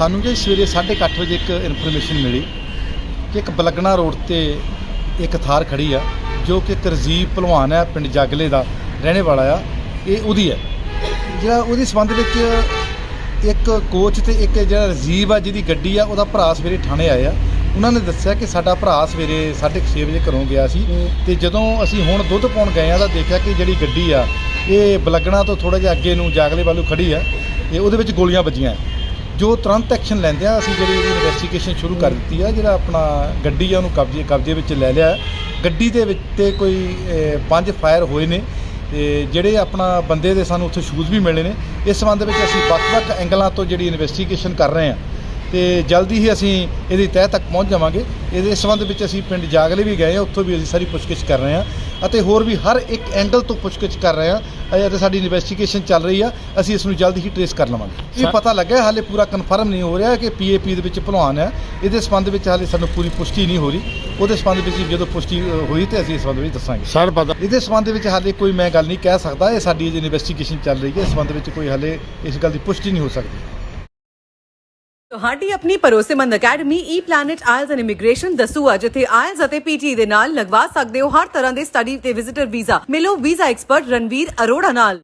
ਸਾਨੂੰ ਜੇ ਸਵੇਰੇ 8:30 ਵਜੇ ਇੱਕ ਇਨਫੋਰਮੇਸ਼ਨ ਮਿਲੀ ਕਿ ਇੱਕ ਬਲਗਣਾ ਰੋਡ ਤੇ ਇੱਕ ਥਾਰ ਖੜੀ ਆ, ਜੋ ਕਿ ਇੱਕ ਰਜੀਵ ਭਲਵਾਨ ਹੈ, ਪਿੰਡ ਜਾਗਲੇ ਦਾ ਰਹਿਣੇ ਵਾਲਾ ਆ। ਇਹ ਉਹਦੀ ਹੈ। ਜਿਹੜਾ ਉਹਦੇ ਸੰਬੰਧ ਵਿੱਚ ਇੱਕ ਕੋਚ ਤੇ ਇੱਕ ਜਿਹੜਾ ਰਜੀਵ ਆ, ਜਿਹਦੀ ਗੱਡੀ ਆ, ਉਹਦਾ ਭਰਾ ਸਵੇਰੇ ਥਾਣੇ ਆਇਆ ਉਹਨਾਂ ਨੇ ਦੱਸਿਆ ਕਿ ਸਾਡਾ ਭਰਾ ਸਵੇਰੇ 6:30 ਵਜੇ ਘਰੋਂ ਗਿਆ ਸੀ ਤੇ ਜਦੋਂ ਅਸੀਂ ਹੁਣ ਦੁੱਧ ਪਾਉਣ ਗਏ ਆ, ਤਾਂ ਦੇਖਿਆ ਕਿ ਜਿਹੜੀ ਗੱਡੀ ਆ, ਇਹ ਬਲਗਣਾ ਤੋਂ ਥੋੜਾ ਜਿਹਾ ਅੱਗੇ ਨੂੰ ਜਾਗਲੇ ਵੱਲੋਂ ਖੜੀ ਆ ਤੇ ਉਹਦੇ ਵਿੱਚ ਗੋਲੀਆਂ ਵੱਜੀਆਂ। ਜੋ ਤੁਰੰਤ ਐਕਸ਼ਨ ਲੈਂਦੇ ਆ, ਅਸੀਂ ਜਿਹੜੀ ਇਹਦੀ ਇਨਵੈਸਟੀਗੇਸ਼ਨ ਸ਼ੁਰੂ ਕਰ ਦਿੱਤੀ ਆ, ਜਿਹੜਾ ਆਪਣਾ ਗੱਡੀ ਆ, ਉਹਨੂੰ ਕਬਜ਼ੇ ਕਬਜ਼ੇ ਵਿੱਚ ਲੈ ਲਿਆ। ਗੱਡੀ ਦੇ ਵਿੱਚ ਤੇ ਕੋਈ ਪੰਜ ਫਾਇਰ ਹੋਏ ਨੇ ਤੇ ਜਿਹੜੇ ਆਪਣਾ ਬੰਦੇ ਦੇ ਸਾਨੂੰ ਉੱਥੇ ਸ਼ੂਜ਼ ਵੀ ਮਿਲੇ ਨੇ। ਇਸ ਸੰਬੰਧ ਵਿੱਚ ਅਸੀਂ ਵੱਖ-ਵੱਖ ਐਂਗਲਾਂ ਤੋਂ ਜਿਹੜੀ ਇਨਵੈਸਟੀਗੇਸ਼ਨ ਕਰ ਰਹੇ ਹਾਂ ਤੇ ਜਲਦੀ ਹੀ ਅਸੀਂ ਇਹਦੀ ਤਹਿ ਤੱਕ ਪਹੁੰਚ ਜਾਵਾਂਗੇ। ਇਹਦੇ ਸੰਬੰਧ ਵਿੱਚ ਅਸੀਂ ਪਿੰਡ ਜਾਗਲੇ ਵੀ ਗਏ ਹਾਂ ਉੱਥੋਂ ਵੀ ਅਸੀਂ ਸਾਰੀ ਪੁੱਛਗਿੱਛ ਕਰ ਰਹੇ ਹਾਂ ਅਤੇ ਹੋਰ ਵੀ ਹਰ ਇੱਕ ਐਂਗਲ ਤੋਂ ਪੁੱਛਗਿੱਛ ਕਰ ਰਹੇ ਹਾਂ ਅਜੇ ਤੇ ਸਾਡੀ ਇਨਵੈਸਟੀਗੇਸ਼ਨ ਚੱਲ ਰਹੀ ਆ। ਅਸੀਂ ਇਸ ਨੂੰ ਜਲਦੀ ਹੀ ਟ੍ਰੇਸ ਕਰ ਲਵਾਂਗੇ। ਇਹ ਪਤਾ ਲੱਗਾ ਹਾਲੇ ਪੂਰਾ ਕਨਫਰਮ ਨਹੀਂ ਹੋ ਰਿਹਾ ਕਿ ਪੀਏਪੀ ਦੇ ਵਿੱਚ ਭਲਵਾਨ ਹੈ। ਇਹਦੇ ਸੰਬੰਧ ਵਿੱਚ ਹਾਲੇ ਸਾਨੂੰ ਪੂਰੀ ਪੁਸ਼ਟੀ ਨਹੀਂ ਹੋ ਰਹੀ। ਉਹਦੇ ਸੰਬੰਧ ਵਿੱਚ ਜਦੋਂ ਪੁਸ਼ਟੀ ਹੋਈ ਤੇ ਅਸੀਂ ਇਸ ਸੰਬੰਧ ਵਿੱਚ ਦੱਸਾਂਗੇ। ਸਰ ਪਤਾ ਇਹਦੇ ਸੰਬੰਧ ਵਿੱਚ ਹਾਲੇ ਕੋਈ ਮੈਂ ਗੱਲ ਨਹੀਂ ਕਹਿ ਸਕਦਾ। ਇਹ ਸਾਡੀ ਇਨਵੈਸਟੀਗੇਸ਼ਨ ਚੱਲ ਰਹੀ ਹੈ ਇਸ ਸੰਬੰਧ ਵਿੱਚ ਕੋਈ ਹਾਲੇ ਇਸ ਗੱਲ ਦੀ ਪੁਸ਼ਟੀ ਨਹੀਂ ਹੋ ਸਕਦੀ। ਤੁਹਾਡੀ ਆਪਣੀ ਭਰੋਸੇਮੰਦ academy E planet IELTS and immigration Dasuya ਜਿੱਥੇ ਆਇਲਸ ਅਤੇ ਪੀਟੀ ਦੇ ਨਾਲ ਲਗਵਾ ਸਕਦੇ ਹੋ ਹਰ ਤਰ੍ਹਾਂ ਦੇ ਸਟੱਡੀ ਤੇ ਵਿਜ਼ਿਟਰ ਵੀਜ਼ਾ ਮਿਲੋ ਵੀਜ਼ਾ ਐਕਸਪਰਟ ਰਣਵੀਰ ਅਰੋੜਾ ਨਾਲ।